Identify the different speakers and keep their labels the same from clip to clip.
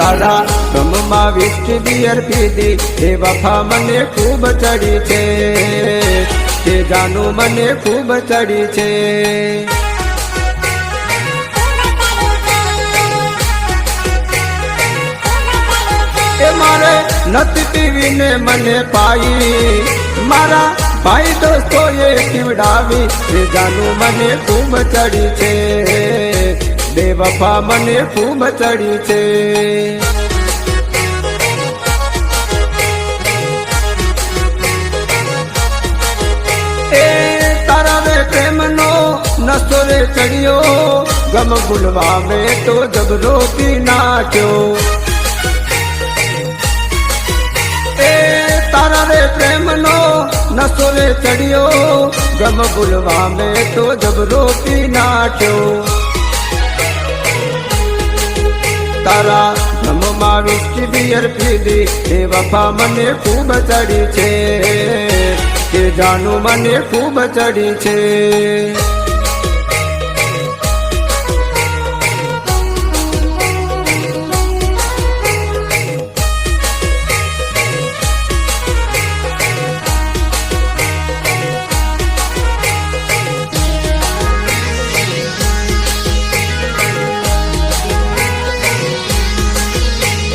Speaker 1: તારા ગમમાં whisky beer પીધી એ વફા મને ખૂબ ચડી છે. તે જાનું મને ખૂબ ચડી છે. મારે નથી પીવીને મને પાઈ. મારા ભાઈ દોસ્તો એ પીવડાવી એ જાનું મને ખૂબ ચડી છે. બે વફા મને ખૂબ ચડી છે. નસો રે ચડ્યો ગમ ભૂલવા મેં તો જબરો પી નાખ્યો એ તારા રે પ્રેમનો નસો રે ચડ્યો ગમ ભૂલવા મેં તો જબરો પી નાખ્યો તારા ગમમાં વિસ્કી બિયર પીધી એ વફા મને ખૂબ ચડી છે કે જાનું મને ખૂબ ચડી છે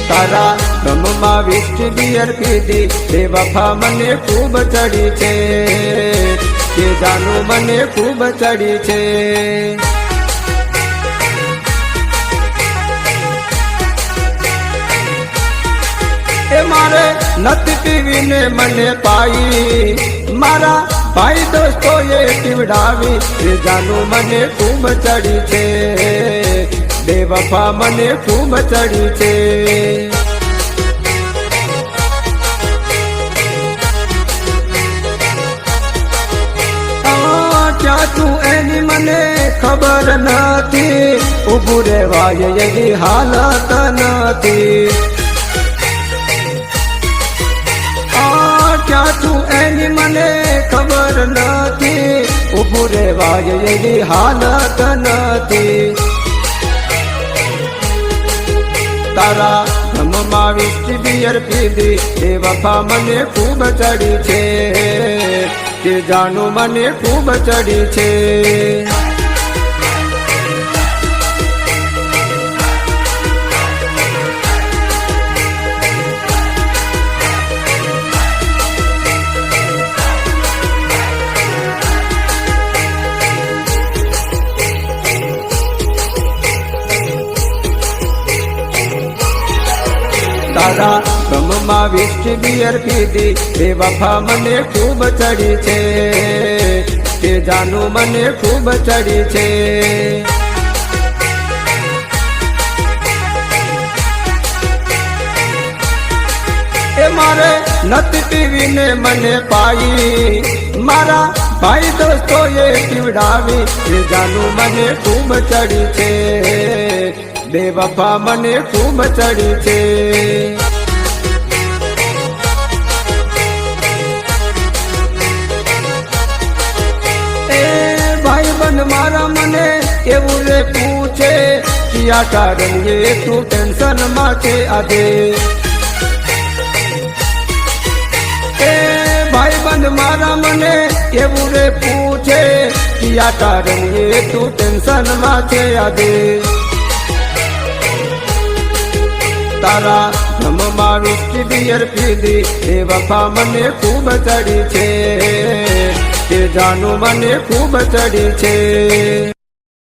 Speaker 1: તારા ગમમાં વિસ્કી બિયર પીધી તે વફા મને ખૂબ ચડી છે. તે જાનું મને ખૂબ ચડી છે. એ મારે નથી પીવીને મને પાઈ. મારા ભાઈ દોસ્તો એ પીવડાવી. એ જાનું મને ખૂબ ચડી છે. બે વફા મને ખૂબ ચડી છે. ક્યાં તું એની મને ખબર નથી. ઉભું રેવાય એની હાલત નથી. ક્યાં તું એની મને ખબર નથી. ઉભું રેવાય એની હાલત નથી. તારા ગમમાં વિસ્કી બિયર પીધી એ વફા મને ખૂબ ચડી છે. તે જાનું મને ખૂબ ચડી છે. ગમમાં વિસ્કી બિયર પીધી એ વફા મને ખૂબ ચડી છે. તે જાનું મને ખૂબ ચડી છે. એ મારે નથી પીવીને મને પાઈ. મારા ભાઈ દોસ્તો એ પીવડાવી. એ જાનું મને ખૂબ ચડી છે. બે વફા મને ખૂબ ચડી છે. બન, મારા મને એવું રે પૂછે? કિયા કારણ એ તું ટેન્શન માટે આજે? એ ભાઈ બંધ મારા મને એવું રે પૂછે? કિયા કારણ એ તું ટેન્શન માટે આજે? તારા ગમમાં વિસ્કી બિયર પીધી એ વફા મને ખૂબ ચડી છે. તે જાનું મને ખૂબ ચડી છે.